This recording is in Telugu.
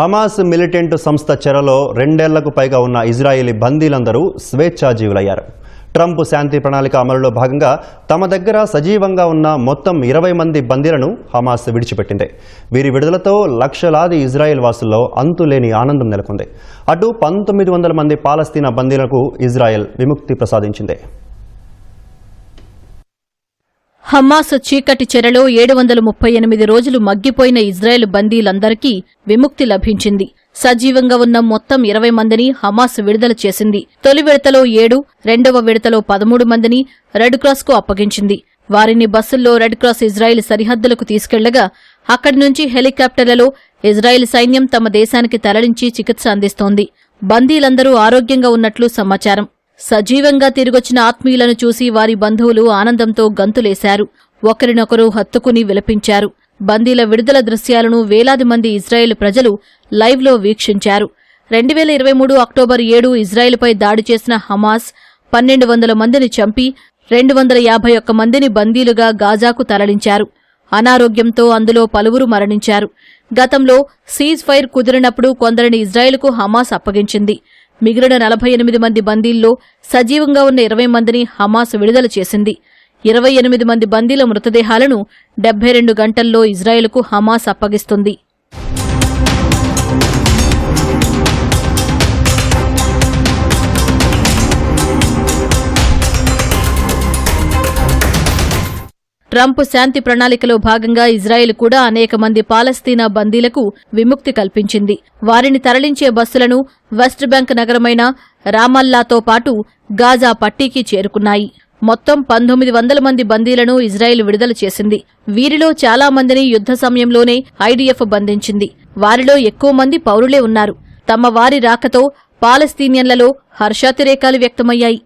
హమాస్ మిలిటెంట్ సంస్థ చెరలో రెండేళ్ళకు పైగా ఉన్న ఇజ్రాయేలీ బందీలందరూ స్వేచ్ఛాజీవులయ్యారు. ట్రంప్ శాంతి ప్రణాళిక అమలులో భాగంగా తమ దగ్గర సజీవంగా ఉన్న మొత్తం ఇరవై మంది బందీలను హమాస్ విడిచిపెట్టింది. వీరి విడుదలతో లక్షలాది ఇజ్రాయెల్ వాసుల్లో అంతులేని ఆనందం నెలకొంది. అటు పంతొమ్మిది వందల మంది పాలస్తీనా బందీలకు ఇజ్రాయెల్ విముక్తి ప్రసాదించింది. హమాస్ చీకటి చెరలో ఏడు వందల ముప్పై ఎనిమిది రోజులు మగ్గిపోయిన ఇజ్రాయెల్ బందీలందరికీ విముక్తి లభించింది. సజీవంగా ఉన్న మొత్తం ఇరవై మందిని హమాస్ విడుదల చేసింది. తొలి విడతలో ఏడు రెండవ విడతలో పదమూడు మందిని రెడ్ క్రాస్కు అప్పగించింది. వారిని బస్సుల్లో రెడ్ క్రాస్ ఇజ్రాయెల్ సరిహద్దులకు తీసుకెళ్ళగా అక్కడి నుంచి హెలికాప్టర్లలో ఇజ్రాయెల్ సైన్యం తమ దేశానికి తరలించి చికిత్స అందిస్తోంది. బందీలందరూ ఆరోగ్యంగా ఉన్నట్లు సమాచారం. సజీవంగా తిరిగొచ్చిన ఆత్మీయులను చూసి వారి బంధువులు ఆనందంతో గంతులేశారు. ఒకరినొకరు హత్తుకుని విలపించారు. బందీల విడుదల దృశ్యాలను వేలాది మంది ఇజ్రాయెల్ ప్రజలు లైవ్లో వీక్షించారు. రెండు వేల ఇరవై మూడు అక్టోబర్ ఏడు ఇజ్రాయెల్పై దాడి చేసిన హమాస్ పన్నెండు వందల మందిని చంపి రెండు వందల యాభై ఒక్క మందిని బందీలుగా గాజాకు తరలించారు. అనారోగ్యంతో అందులో పలువురు మరణించారు. గతంలో సీజ్ ఫైర్ కుదిరినప్పుడు కొందరిని ఇజ్రాయెల్కు హమాస్ అప్పగించింది. మిగిలిన నలభై ఎనిమిది మంది బందీల్లో సజీవంగా ఉన్న ఇరవై మందిని హమాస్ విడుదల చేసింది. ఇరవై ఎనిమిది మంది బందీల మృతదేహాలను డెబ్బై రెండు గంటల్లో ఇజ్రాయెల్కు హమాస్ అప్పగిస్తుంది. ట్రంప్ శాంతి ప్రణాళికలో భాగంగా ఇజ్రాయెల్ కూడా అనేక మంది పాలస్తీనా బందీలకు విముక్తి కల్పించింది. వారిని తరలించే బస్సులను వెస్ట్ బ్యాంక్ నగరమైన రామల్లాతో పాటు గాజా పట్టీకి చేరుకున్నాయి. మొత్తం పంతొమ్మిది వందల మంది బందీలను ఇజ్రాయెల్ విడుదల చేసింది. వీరిలో చాలా మందిని యుద్ధ సమయంలోనే ఐడీఎఫ్ బంధించింది. వారిలో ఎక్కువ మంది పౌరులే ఉన్నారు. తమ వారి రాకతో పాలస్తీనియన్లలో హర్షాతిరేకాలు వ్యక్తమయ్యాయి.